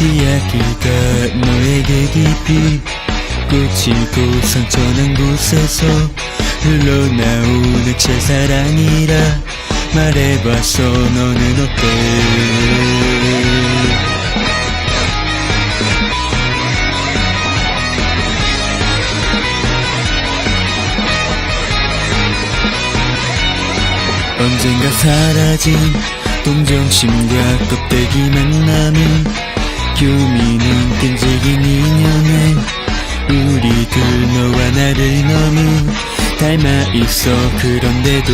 이야기가 너에게 깊이 꽂히고 상처난 곳에서 흘러나오는 첫사랑이라 말해봤어 너는 어때? 언젠가 사라진 동정심과 껍데기 만남은 교미는 끈질긴 인연에 우리들 너와 나를 너무 닮아 있어. 그런데도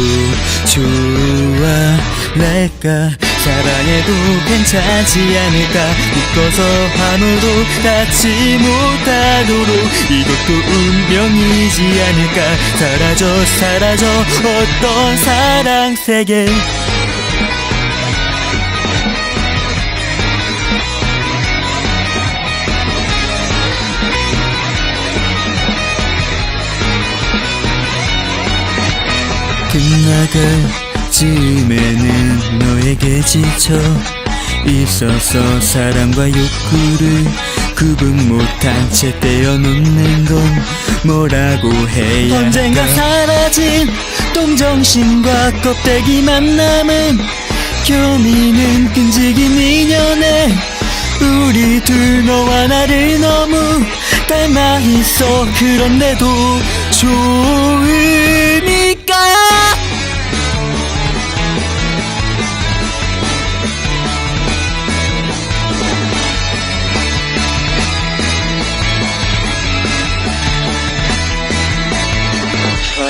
좋아랄까 사랑해도 괜찮지 않을까? 묶어서 아무도 닿지 못하도록 이것도 운명이지 않을까? 사라져 사라져 어떤 사랑 세계 끝나갈 즈음에는 너에게 지쳐 있어서 사랑과 욕구를 구분 못한 채 떼어놓는 건 뭐라고 해야 언젠가 할까? 사라진 동정심과 껍데기 만 남은 교미는 끈질긴 인연에 우리 둘 너와 나를 너무 닮아 있어 그런데도 좋으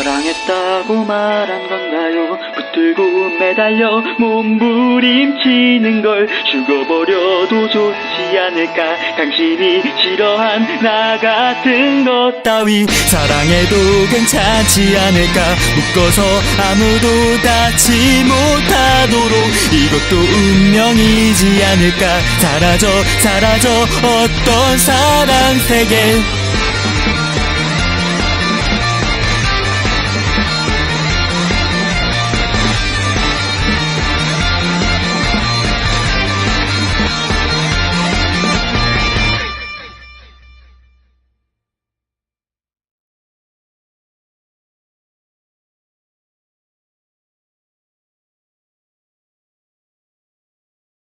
사랑했다고 말한 건가요? 붙들고 매달려 몸부림치는 걸 죽어버려도 좋지 않을까? 당신이 싫어한 나 같은 것 따위 사랑해도 괜찮지 않을까? 묶어서 아무도 닿지 못하도록 이것도 운명이지 않을까? 사라져 사라져 어떤 사랑 세계